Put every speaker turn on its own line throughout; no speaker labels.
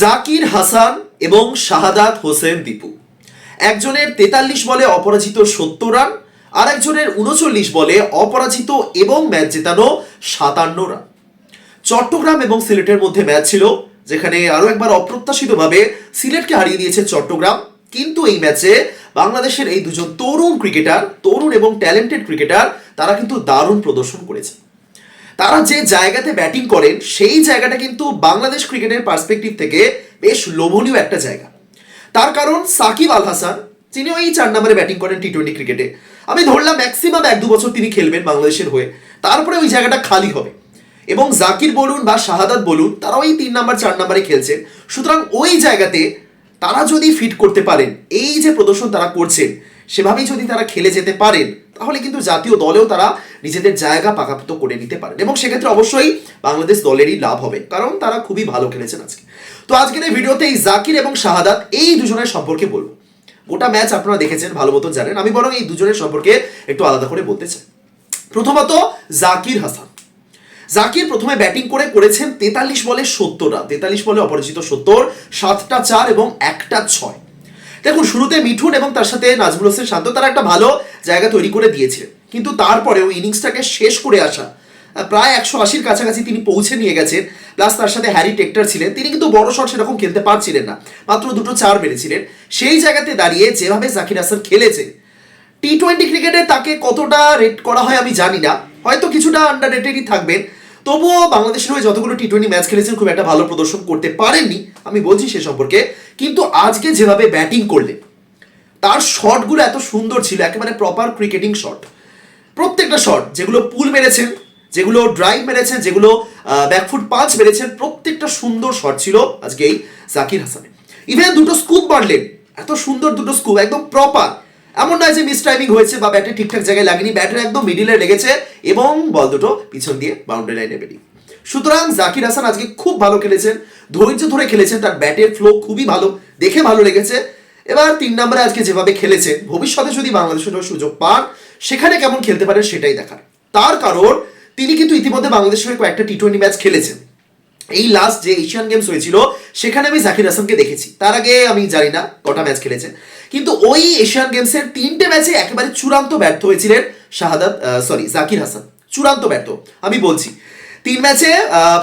জাকির হাসান এবং শাহাদাত হোসেন দীপু। একজনের তেতাল্লিশ বলে অপরাজিত সত্তর রান আর একজনের উনচল্লিশ বলে অপরাজিত এবং ম্যাচ জেতানো সাতান্ন রান। চট্টগ্রাম এবং সিলেটের মধ্যে ম্যাচ ছিল, যেখানে আরও একবার অপ্রত্যাশিতভাবে সিলেটকে হারিয়ে দিয়েছে চট্টগ্রাম। কিন্তু এই ম্যাচে বাংলাদেশের এই দুজন তরুণ ক্রিকেটার, তরুণ এবং ট্যালেন্টেড ক্রিকেটার, তারা কিন্তু দারুণ প্রদর্শন করেছে। তারা যে জায়গাতে ব্যাটিং করেন, সেই জায়গাটা কিন্তু বাংলাদেশ ক্রিকেটের পার্সপেক্টিভ থেকে বেশ লোভনীয় একটা জায়গা। তার কারণ সাকিব আল হাসান, তিনি ওই চার নম্বরে ব্যাটিং করেন টি টোয়েন্টি ক্রিকেটে। আমি ধরলাম ম্যাক্সিমাম এক দু বছর তিনি খেলবেন বাংলাদেশের হয়ে। তারপরে ওই জায়গাটা খালি হবে। এবং জাকির বলুন বা শাহাদাত বলুন, তারা ওই তিন নাম্বার, চার নাম্বারে খেলছেন। সুতরাং ওই জায়গাতে তারা যদি ফিট করতে পারেন, এই যে প্রদর্শন তারা করছেন, সেভাবেই যদি তারা খেলে যেতে পারেন তাহলে কিন্তু জাতীয় দলেও তারা নিজেদের জায়গা পাকাপোক্ত করে নিতে পারেন। এবং সেক্ষেত্রে অবশ্যই বাংলাদেশ দলেরই লাভ হবে, কারণ তারা খুবই ভালো খেলেছেন আজকে। তো আজকের এই ভিডিওতে এই জাকির এবং শাহাদাত এই দুজনের সম্পর্কে বলব। গোটা ম্যাচ আপনারা দেখেছেন, ভালো মতন জানেন। আমি বরং এই দুজনের সম্পর্কে একটু আলাদা করে বলতে চাই। প্রথমত জাকির হাসান। জাকির প্রথমে ব্যাটিং করে করেছেন তেতাল্লিশ বলে সত্তর রান। তেতাল্লিশ বলে অপরিচিত সত্তর, সাতটা চার এবং একটা ছয়। দেখুন, শুরুতে মিঠুন এবং তার সাথে নাজমুল হোসেন শান্ত, তারা একটা ভালো জায়গা তৈরি করে দিয়েছিলেন কিন্তু তারপরেও ইনিংসটাকে শেষ করে আসা, প্রায় একশো আশির কাছাকাছি তিনি পৌঁছে নিয়ে গেছেন, প্লাস তার সাথে হ্যারি টেক্টর ছিলেন। তিনি কিন্তু বড় শট সেরকম খেলতে পারছিলেন না, মাত্র দুটো চার মেরেছিলেন। সেই জায়গাতে দাঁড়িয়ে যেভাবে জাকির হাসান খেলেছে, টি টোয়েন্টি ক্রিকেটে তাকে কতটা রেট করা হয় আমি জানি না। হয়তো কিছুটা আন্ডার রেটেডই থাকবেন তবুও বাংলাদেশের হয়ে যতগুলো টি টোয়েন্টি ম্যাচ খেলেছেন খুব একটা ভালো প্রদর্শন করতে পারেননি, আমি বলছি সে সম্পর্কে। কিন্তু আজকে যেভাবে ব্যাটিং করলেন তার শটগুলো এত সুন্দর ছিল, একেবারে প্রপার ক্রিকেটিং শট প্রত্যেকটা শট যেগুলো পুল মেরেছেন, যেগুলো ড্রাইভ মেরেছেন, যেগুলো ব্যাকফুট পাঁচ মেরেছেন, প্রত্যেকটা সুন্দর শট ছিল আজকে এই জাকির হাসানের। ইভেন দুটো স্কুপ মারলেন এত সুন্দর দুটো স্কুপ একদম প্রপার এমন নয় যে মিস টাইমিং হয়েছে বা ব্যাটে ঠিকঠাক জায়গায় লাগেনি ব্যাটের একদম মিডিলে লেগেছে এবং বল দুটো পিছন দিয়ে বাউন্ডারি লাইনে বেরিয়ে। সুতরাং জাকির হাসান আজকে খুব ভালো খেলেছেন, ধৈর্য ধরে খেলেছেন, তার ব্যাটের ফ্লো খুবই ভালো, দেখে ভালো লেগেছে। এবার তিন নম্বরে আজকে যেভাবে খেলেছেন, ভবিষ্যতে যদি বাংলাদেশের সুযোগ পান, সেখানে কেমন খেলতে পারেন সেটাই দেখার। তার কারণ, তিনি কিন্তু ইতিমধ্যে বাংলাদেশের কয়েকটা টি টোয়েন্টি ম্যাচ খেলেছেন। এই লাস্ট যে এশিয়ান গেমস হয়েছিল, সেখানে আমি জাকির হাসানকে দেখেছি। তার আগে আমি জানি না কটা ম্যাচ খেলেছে। কিন্তু ওই এশিয়ান গেমসের তিনটে ম্যাচে একেবারে চূড়ান্ত ব্যর্থ হয়েছিলেন শাহাদাত সরি জাকির হাসান চূড়ান্ত ব্যর্থ, আমি বলছি। তিন ম্যাচে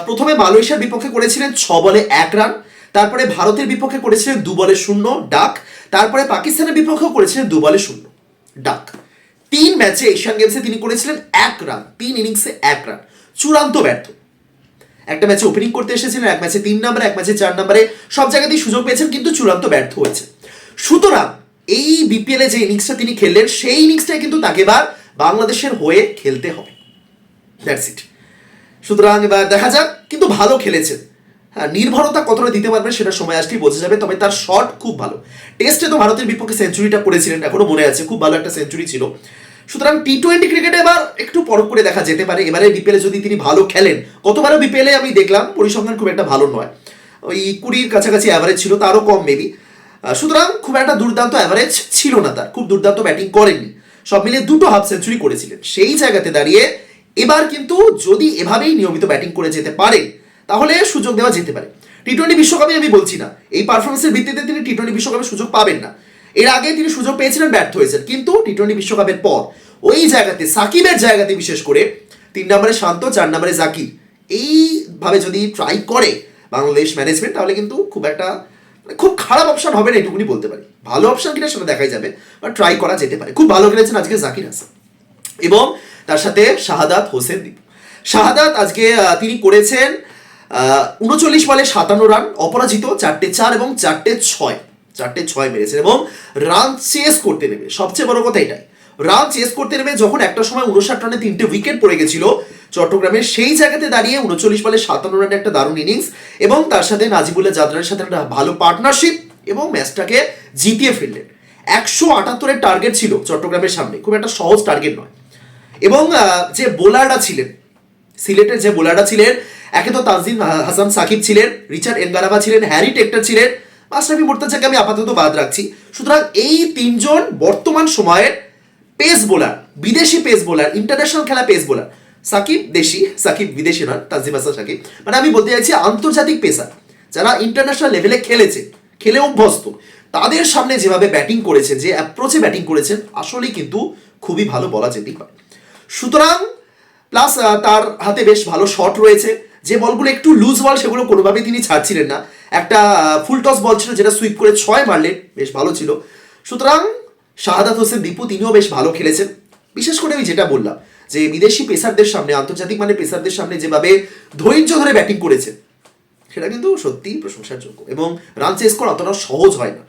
প্রথমে মালয়েশিয়ার বিপক্ষে করেছিলেন ছ বলে এক রান তারপরে ভারতের বিপক্ষে করেছিলেন দু বলে শূন্য, ডাক। তারপরে পাকিস্তানের বিপক্ষেও করেছিলেন দু বলে শূন্য, ডাক। তিন ম্যাচে এশিয়ান গেমসে তিনি করেছিলেন এক রান তিন ইনিংসে এক রান চূড়ান্ত ব্যর্থ। একটা ম্যাচে ওপেনিং করতে এসেছিলেন, এক ম্যাচে তিন নম্বরে এক ম্যাচে চার নম্বরে সব জায়গাতেই সুযোগ পেয়েছেন, কিন্তু চূড়ান্ত ব্যর্থ হয়েছে সুতরাং এই বিপিএলে যে ইনিংসটা তিনি খেললেন, সেই ইনিংসটাই কিন্তু তাকে এবার বাংলাদেশের হয়ে খেলতে হবে। দ্যাটস ইট সুতরাং এবার দেখা যাক, কিন্তু ভালো খেলেছেন। হ্যাঁ নির্ভরতা কতটা দিতে পারবেন সেটা সময় আসলেই বোঝা যাবে, তবে তার শট খুব ভালো। টেস্টে তো ভারতের বিপক্ষে সেঞ্চুরিটা করেছিলেন, এখনও মনে আছে, খুব ভালো একটা সেঞ্চুরি ছিল। সুতরাং টি টোয়েন্টি ক্রিকেটে এবার একটু পরখ করে দেখা যেতে পারে। এবারে বিপিএলে যদি তিনি ভালো খেলেন কতবারও বিপিএলে আমি দেখলাম পরিসংখ্যান খুব একটা ভালো নয়। ওই কুড়ির কাছাকাছি অ্যাভারেজ ছিল, তারও কম মেবি সুতরাং খুব একটা দুর্দান্ত অ্যাভারেজ ছিল না তার, খুব দুর্দান্ত ব্যাটিং করেননি। সব মিলিয়ে দুটো হাফ সেঞ্চুরি করেছিলেন। সেই জায়গাতে দাঁড়িয়ে এবার কিন্তু যদি এভাবেই নিয়মিত ব্যাটিং করে যেতে পারে, তাহলে সুযোগ দেওয়া যেতে পারে। টি টোয়েন্টি বিশ্বকাপে আমি বলছি না, এই পারফরমেন্সের ভিত্তিতে তিনি টি টোয়েন্টি বিশ্বকাপে সুযোগ পাবেন না। এর আগে তিনি সুযোগ পেয়েছিলেন ব্যর্থ হয়েছেন কিন্তু টি টোয়েন্টি বিশ্বকাপের পর ওই জায়গাতে, সাকিবের জায়গাতে বিশেষ করে, তিন নম্বরে শান্ত, চার নম্বরে জাকির। এইভাবে যদি ট্রাই করে বাংলাদেশ ম্যানেজমেন্ট তাহলে কিন্তু খুব একটা মানে খুব খারাপ অপশন হবে না, এটুকুনি বলতে পারি। ভালো অপশন কিনা সেটা দেখাই যাবে বা ট্রাই করা যেতে পারে। খুব ভালো খেলেছেন আজকে জাকির হাসান। এবং তার সাথে শাহাদাত হোসেন দীপ। শাহাদাত আজকে তিনি করেছেন উনচল্লিশ বলে সাতান্ন রান, অপরাজিত চারটে চার এবং চারটে ছয়। চারটে ছয় মেরেছেন এবং রান চেস করতে নেবে সবচেয়ে বড় কথা এটাই। রান চেস করতে নেবে যখন একটা সময় উনষাট রানে তিনটে উইকেট পড়ে গেছিল, চট্টগ্রামের সেই জায়গাতে দাঁড়িয়ে উনচল্লিশ বলে সাতান্ন রানের একটা দারুণ ইনিংস এবং তার সাথে নাজিবুল্লাহ জাদরানের সাথে একটা ভালো পার্টনারশিপ এবং ম্যাচটাকে জিতিয়ে ফেললেন। একশো আটাত্তরের টার্গেট ছিল চট্টগ্রামের সামনে, খুব একটা সহজ টার্গেট নয়। এবং যে বোলাররা ছিলেন, সিলেটের যে বোলাররা ছিলেন, একে তো তাজিম হাসান সাকিব ছিলেন, রিচার্ড এনগারাবা ছিলেন, হ্যারি টেক্টার ছিলেন মাশরাফি মোর্তাজাকে আমি আপাতত বাদ রাখছি। সুতরাং এই তিনজন বর্তমান সময়ের পেস বোলার বিদেশি পেস বোলার ইন্টারন্যাশনাল খেলা পেস বোলার সাকিব দেশি, সাকিব বিদেশি নন তাজিম হাসান সাকিব। মানে আমি বলতে চাইছি আন্তর্জাতিক পেসার, যারা ইন্টারন্যাশনাল লেভেলে খেলেছে, খেলে অভ্যস্ত, তাদের সামনে যেভাবে ব্যাটিং করেছেন, যে অ্যাপ্রোচে ব্যাটিং করেছেন আসলেই কিন্তু খুবই ভালো বলা যেতেই পারে। সুতরাং প্লাস তার হাতে বেশ ভালো শট রয়েছে। যে বলগুলো একটু লুজ বল সেগুলো কোনোভাবেই তিনি ছাড়ছিলেন না। একটা ফুল টস বল ছিল যেটা সুইপ করে ছয় মারলেন বেশ ভালো ছিল। সুতরাং শাহাদাত হোসেন, দীপু তিনিও বেশ ভালো খেলেছেন। বিশেষ করে আমি যেটা বললাম, যে বিদেশি পেসারদের সামনে, আন্তর্জাতিক মানে পেসারদের সামনে যেভাবে ধৈর্য ধরে ব্যাটিং করেছেন, সেটা কিন্তু সত্যিই প্রশংসার যোগ্য এবং রান চেস করা অতটা সহজ হয় না।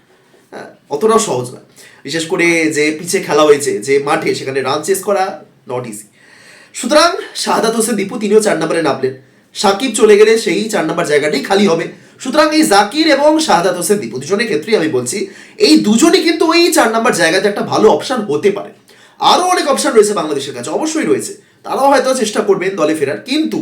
হ্যাঁ অতটাও সহজ না বিশেষ করে যে পিচে খেলা হয়েছে, যে মাঠে, সেখানে রান চেস করা নট ইজি সুতরাং শাহাদাত হোসেন, দীপু তিনিও চার নম্বরে নামলেন। সাকিব চলে গেলে সেই চার নম্বর জায়গাটাই খালি হবে। সুতরাং এই জাকির এবং শাহাদাত হোসেন দীপু দুজনের ক্ষেত্রেই আমি বলছি, এই দুজনই কিন্তু ওই চার নম্বর জায়গাতে একটা ভালো অপশন হতে পারে। আরও অনেক অপশন রয়েছে বাংলাদেশের কাছে, অবশ্যই রয়েছে। তারাও হয়তো চেষ্টা করবেন দলে ফেরার, কিন্তু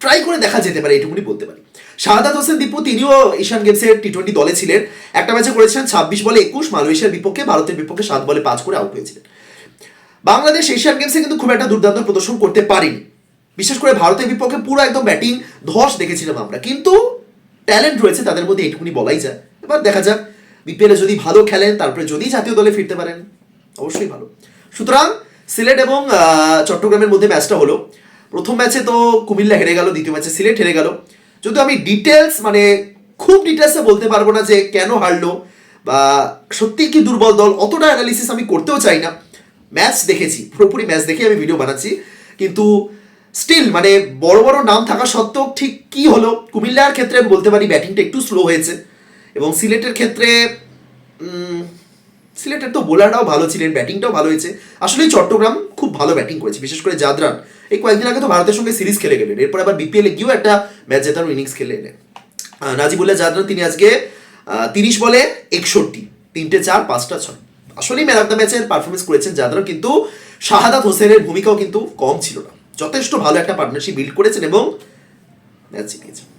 ট্রাই করে দেখা যেতে পারে, এটুকুনি বলতে পারি। শাহাদাত হোসেন দীপু তিনিও এশিয়ান গেমসের টি টোয়েন্টি দলে ছিলেন। একটা ম্যাচে করেছিলেন ছাব্বিশ বলে একুশ, মালয়েশিয়ার বিপক্ষে, ভারতের বিপক্ষে সাত বলে পাঁচ করে আউট হয়েছিলেন। বাংলাদেশ এশিয়ান গেমসে কিন্তু খুব একটা দুর্দান্ত প্রদর্শন করতে পারেনি। বিশেষ করে ভারতের বিপক্ষে পুরো একদম ব্যাটিং ধস দেখেছিলাম আমরা। কিন্তু ট্যালেন্ট রয়েছে, তাদের মধ্যে এটুকুনি বলাই যায়। এবার দেখা যাক বিপিএলে যদি ভালো খেলেন তারপরে যদি জাতীয় দলে ফিরতে পারেন, অবশ্যই ভালো। সুতরাং, সিলেট এবং চট্টগ্রামের মধ্যে ম্যাচটা হলো। প্রথম ম্যাচে তো কুমিল্লা হেরে গেল, দ্বিতীয় ম্যাচে সিলেট হেরে গেল। যদিও আমি ডিটেলস মানে খুব ডিটেলসে বলতে পারব না যে কেন হারলো, বা সত্যি কি দুর্বল দল, অতটা অ্যানালিসিস আমি করতেও চাই না। ম্যাচ দেখেছি, পুরোপুরি ম্যাচ দেখে আমি ভিডিও বানাচ্ছি। কিন্তু স্টিল মানে বড় বড় নাম থাকা সত্ত্বেও ঠিক কি হলো? কুমিল্লার ক্ষেত্রে আমি বলতে পারি ব্যাটিংটা একটু স্লো হয়েছে। এবং সিলেটের ক্ষেত্রে সিলেটের তো বোলাররাও ভালো ছিলেন ব্যাটিংটাও ভালো হয়েছে। আসলে চট্টগ্রাম খুব ভালো ব্যাটিং করেছে, বিশেষ করে জাদরান। এই কয়েকদিন আগে তো ভারতের সঙ্গে সিরিজ খেলে গেলেন। এরপর আবার বিপিএলে গিয়েও একটা ম্যাচ জেতানো ইনিংস খেলে এলেন। নাজিবুল্লাহ জাদরান, তিনি আজকে তিরিশ বলে একষট্টি। তিনটে চার, পাঁচটা ছয়। আসলেই ম্যান অফ দ্য ম্যাচের পারফরমেন্স করেছেন জাদরান, কিন্তু শাহাদাত হোসেনের ভূমিকাও কিন্তু কম ছিল না। যথেষ্ট ভালো একটা পার্টনারশিপ বিল্ড করেছেন এবং ম্যাচ জিতিয়েছেন